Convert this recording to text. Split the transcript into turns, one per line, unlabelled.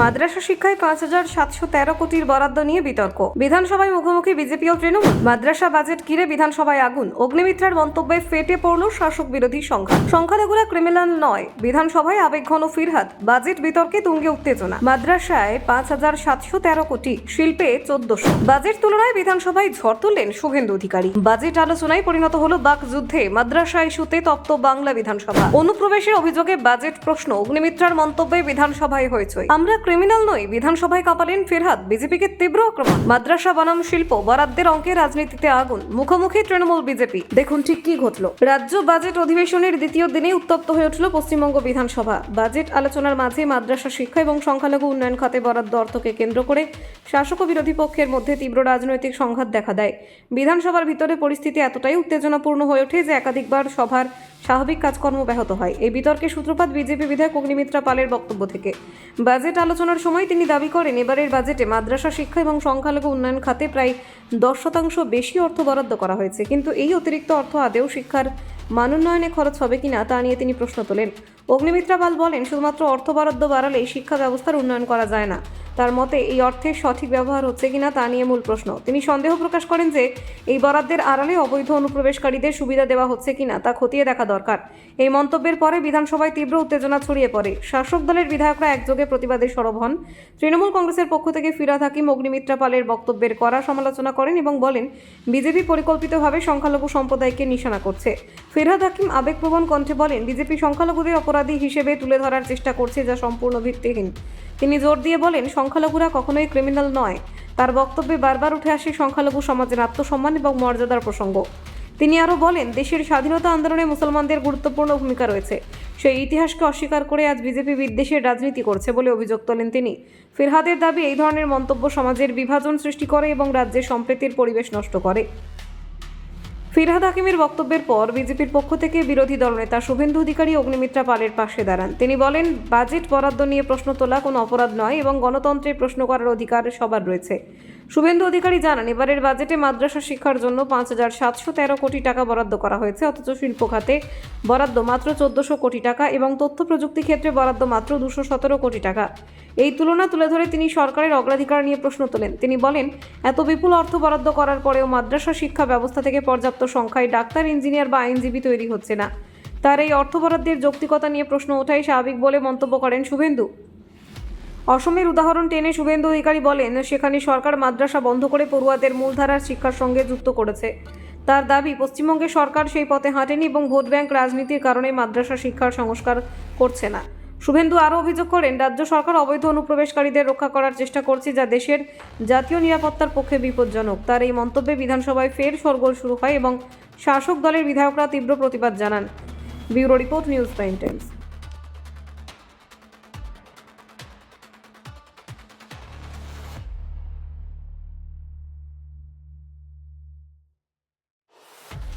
মাদ্রাসা শিক্ষায় পাঁচ হাজার সাতশো তেরো কোটির বরাদ্দ নিয়ে বিতর্ক। বিধানসভায় মুখোমুখি বিজেপি ও তৃণমূল। মাদ্রাসা বাজেট ঘিরে বিধানসভায় আগুন। অগ্নিমিত্রার মন্তব্যে ফেটে পড়ল শাসক বিরোধী সংখ্যা সংখ্যালঘুরা ক্রিমিনাল নয়। বিধানসভায় আবেগঘন ফিরহাদ। বাজেট বিতর্কে তুঙ্গে উত্তেজনা। মাদ্রাসায় পাঁচ হাজার সাতশো তেরো কোটি, শিল্পে চোদ্দশো। বাজেট তুলনায় বিধানসভায় ঝড় তুললেন শুভেন্দু অধিকারী। বাজেট আলোচনায় পরিণত হলো বাক যুদ্ধে। মাদ্রাসা ইস্যুতে তপ্ত বাংলা বিধানসভা। অনুপ্রবেশের অভিযোগে বাজেট প্রশ্ন। অগ্নিমিত্রার মন্তব্যে বিধানসভায় হয়েছে আমরা ক্রিমিনাল নই। বিধানসভায় কাঁপালেন ফিরহাদ। বিজেপিকে তীব্র আক্রমণ। মাদ্রাসা বনাম শিল্প বরাদ্দের অঙ্কে রাজনীতিতে আগুন। মুখোমুখি তৃণমূল বিজেপি। দেখুন ঠিক কি ঘটল। রাজ্য বাজেট অধিবেশনের দ্বিতীয় দিনে উত্তপ্ত হয়ে উঠল পশ্চিমবঙ্গ বিধানসভা। বাজেট আলোচনার মাঝে মাদ্রাসা শিক্ষা এবং সংখ্যালঘু উন্নয়ন খাতে বরাদ্দ অর্থকে কেন্দ্র করে শাসক ও বিরোধী পক্ষের মধ্যে তীব্র রাজনৈতিক সংঘাত দেখা দেয়। বিধানসভার ভিতরে পরিস্থিতি এতটাই উত্তেজনাপূর্ণ হয়ে ওঠে যে একাধিকবার সভার স্বাভাবিক কাজকর্ম ব্যাহত হয়। এই বিতর্কে সূত্রপাত বিজেপি বিধায়ক অগ্নিমিত্রা পালের বক্তব্য থেকে। বাজেট আলোচনার সময় তিনি দাবি করেন, এবারের বাজেটে মাদ্রাসা শিক্ষা এবং সংখ্যালঘু উন্নয়ন খাতে প্রায় দশ শতাংশ বেশি অর্থ বরাদ্দ করা হয়েছে। কিন্তু এই অতিরিক্ত অর্থ আদেও শিক্ষার মানোন্নয়নে খরচ হবে কিনা তা নিয়ে তিনি প্রশ্ন তোলেন। অগ্নিমিত্রা পাল বলেন, শুধুমাত্র অর্থ বরাদ্দ বাড়ালেই শিক্ষা ব্যবস্থার উন্নয়ন করা যায় না। তার মতে এই অর্থের সঠিক ব্যবহার হচ্ছে কিনা তা নিয়ে মূল প্রশ্ন। তিনি সন্দেহ প্রকাশ করেন যে এই বরাদ্দের আড়ালে অবৈধ অনুপ্রবেশকারীদের সুবিধা দেওয়া হচ্ছে কিনা তা খতিয়ে দেখা দরকার। এই মন্তব্যের পরে বিধানসভায় তীব্র উত্তেজনা ছড়িয়ে পড়ে। শাসক দলের বিধায়করা একযোগে প্রতিবাদে সরব হন। তৃণমূল কংগ্রেসের পক্ষ থেকে ফিরাদ হাকিম অগ্নিমিত্রা পালের বক্তব্যের কড়া সমালোচনা করেন এবং বলেন, বিজেপি পরিকল্পিতভাবে সংখ্যালঘু সম্প্রদায়কে নিশানা করছে। ফিরহাদ হাকিম আবেগপ্রবণ কণ্ঠে বলেন, বিজেপি সংখ্যালঘুদের অপরাধী হিসেবে তুলে ধরার চেষ্টা করছে যা সম্পূর্ণ ভিত্তিহীন। তিনি জোর দিয়ে বলেন, সংখ্যালঘুরা কখনোই ক্রিমিনাল নয়। তার বক্তব্যে বারবার উঠে আসে সংখ্যালঘু সমাজের আত্মসম্মান এবং মর্যাদার প্রসঙ্গ। তিনি আরও বলেন, দেশের স্বাধীনতা আন্দোলনে মুসলমানদের গুরুত্বপূর্ণ ভূমিকা রয়েছে। সেই ইতিহাসকে অস্বীকার করে আজ বিজেপি বিদ্বেষের রাজনীতি করছে বলে অভিযোগ তোলেন তিনি। ফিরহাদের দাবি, এই ধরনের মন্তব্য সমাজের বিভাজন সৃষ্টি করে এবং রাজ্যের সম্প্রীতির পরিবেশ নষ্ট করে। ফিরহাদ হাকিমের বক্তব্যের পর বিজেপির পক্ষ থেকে বিরোধী দলনেতা শুভেন্দু অধিকারী অগ্নিমিত্রা পালের পাশে দাঁড়ান। তিনি বলেন, বাজেট বরাদ্দ নিয়ে প্রশ্ন তোলা কোনো অপরাধ নয় এবং গণতন্ত্রে প্রশ্ন করার অধিকার সবার রয়েছে। শুভেন্দু অধিকারী জানান, এবারের বাজেটে মাদ্রাসা শিক্ষার জন্য পাঁচ হাজার সাতশো তেরো কোটি টাকা বরাদ্দ করা হয়েছে, অথচ শিল্প খাতে বরাদ্দ মাত্র চোদ্দশো কোটি টাকা এবং তথ্য প্রযুক্তি ক্ষেত্রে বরাদ্দ মাত্র দুশো সতেরো কোটি টাকা। এই তুলনা তুলে ধরে তিনি সরকারের অগ্রাধিকার নিয়ে প্রশ্ন তোলেন। তিনি বলেন, এত বিপুল অর্থ বরাদ্দ করার পরেও মাদ্রাসা শিক্ষা ব্যবস্থা থেকে পর্যাপ্ত সংখ্যায় ডাক্তার, ইঞ্জিনিয়ার বা আইনজীবী তৈরি হচ্ছে না। তার এই অর্থ বরাদ্দের যৌক্তিকতা নিয়ে প্রশ্ন ওঠাই স্বাভাবিক বলে মন্তব্য করেন শুভেন্দু। অসমের উদাহরণ টেনে শুভেন্দু অধিকারী বলেন, সেখানে সরকার মাদ্রাসা বন্ধ করে পড়ুয়াদের মূলধারার শিক্ষার সঙ্গে যুক্ত করেছে। তার দাবি, পশ্চিমবঙ্গে সরকার সেই পথে হাঁটেনি এবং ভোট ব্যাংক রাজনীতির কারণে মাদ্রাসা শিক্ষার সংস্কার করছে না। শুভেন্দু আরও অভিযোগ করেন, রাজ্য সরকার অবৈধ অনুপ্রবেশকারীদের রক্ষা করার চেষ্টা করছে যা দেশের জাতীয় নিরাপত্তার পক্ষে বিপজ্জনক। তার এই মন্তব্যে বিধানসভায় ফের সরগোল শুরু হয় এবং শাসক দলের বিধায়করা তীব্র প্রতিবাদ জানান। Bureau report, news prime times